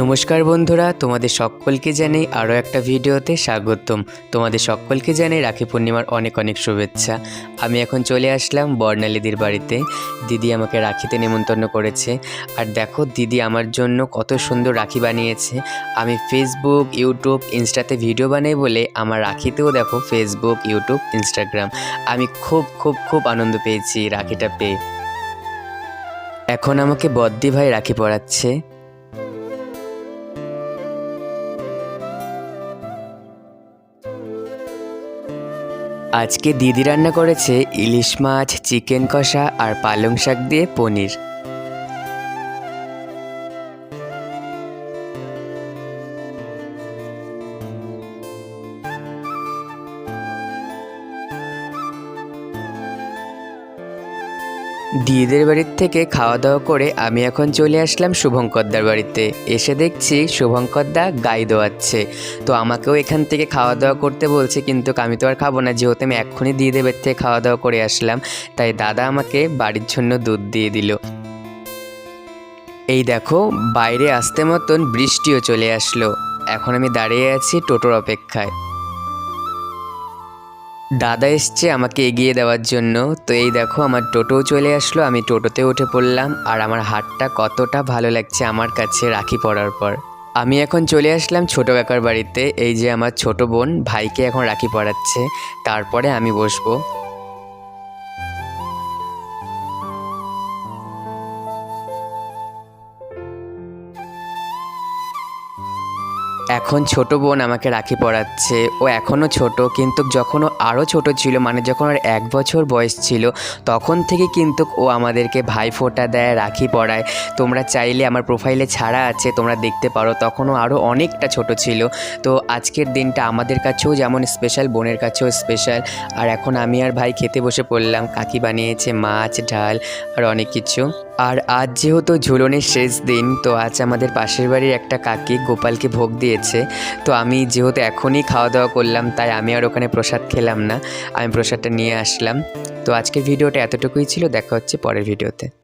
নমস্কার বন্ধুরা, তোমাদের সকলকে জানাই আরও একটা ভিডিওতে স্বাগতম। তোমাদের সকলকে জানাই রাখি পূর্ণিমার অনেক অনেক শুভেচ্ছা। আমি এখন চলে আসলাম বর্ণালীদির বাড়িতে। দিদি আমাকে রাখিতে নেমন্তন্ন করেছে। আর দেখো, দিদি আমার জন্য কত সুন্দর রাখি বানিয়েছে। আমি ফেসবুক ইউটিউব ইনস্টাতে ভিডিও বানাই বলে আমার রাখিতেও দেখো ফেসবুক ইউটিউব ইনস্টাগ্রাম আমি খুব খুব খুব আনন্দ পেয়েছি রাখিটা পেয়ে। এখন আমাকে বদ্দি ভাই রাখি পড়াচ্ছে আজকে দিদি রান্না করেছে ইলিশ মাছ চিকেন কষা আর পালং শাক দিয়ে পনির। দিদিদের বাড়ির থেকে খাওয়া দাওয়া করে আমি এখন চলে আসলাম শুভঙ্করদার বাড়িতে। এসে দেখছি শুভঙ্করদা গাই দোয়াচ্ছে। তো আমাকেও এখান থেকে খাওয়া দাওয়া করতে বলছে, কিন্তু আমি তো আর খাব না, যেহেতু আমি এক্ষুনি দিদিদের বাড়ি থেকে খাওয়া দাওয়া করে আসলাম, তাই দাদা আমাকে বাড়ির জন্য দুধ দিয়ে দিল। এই দেখো, বাইরে আসতে মতন বৃষ্টিও চলে আসলো। এখন আমি দাঁড়িয়ে আছি টোটোর অপেক্ষায়। দাদা এসছে আমাকে এগিয়ে দেওয়ার জন্য। তো এই দেখো, আমার টোটোও চলে আসলো। আমি টোটোতে উঠে পড়লাম আর আমার হাটটা কতটা ভালো লাগছে আমার কাছে রাখি পড়ার পর। আমি এখন চলে আসলাম ছোটো কাকার বাড়িতে। এই যে আমার ছোট বোন, ভাইকে এখন রাখি পড়াচ্ছে তারপরে আমি বসবো। এখন ছোট বোন আমাকে রাখি পড়াচ্ছে ও এখনও ছোট, কিন্তু যখন ও আরও ছোট ছিল মানে যখন ওর এক বছর বয়স ছিল, তখন থেকে কিন্তু ও আমাদেরকে ভাই ফোঁটা দেয়, রাখি পড়ায় তোমরা চাইলে আমার প্রোফাইলে ছাড়া আছে, তোমরা দেখতে পারো, তখনও আরও অনেকটা ছোট ছিল। তো আজকের দিনটা আমাদের কাছেও যেমন স্পেশাল বোনের কাছেও স্পেশাল আর এখন আমি আর ভাই খেতে বসে পড়লাম, কাকি বানিয়েছে মাছ, ডাল আর অনেক কিছু। আর আজ যেহেতু ঝুলনের শেষ দিন, তো আজ আমাদের পাশের বাড়ির একটা কাকি গোপালকে ভোগ দিয়েছে। তো আমি যেহেতু এখনই খাওয়া দাওয়া করলাম, তাই আমি আর ওখানে প্রসাদ খেলাম না। আমি প্রসাদটা নিয়ে আসলাম। তো আজকের ভিডিওটা এতটুকুই ছিল। দেখা হচ্ছে পরের ভিডিওতে।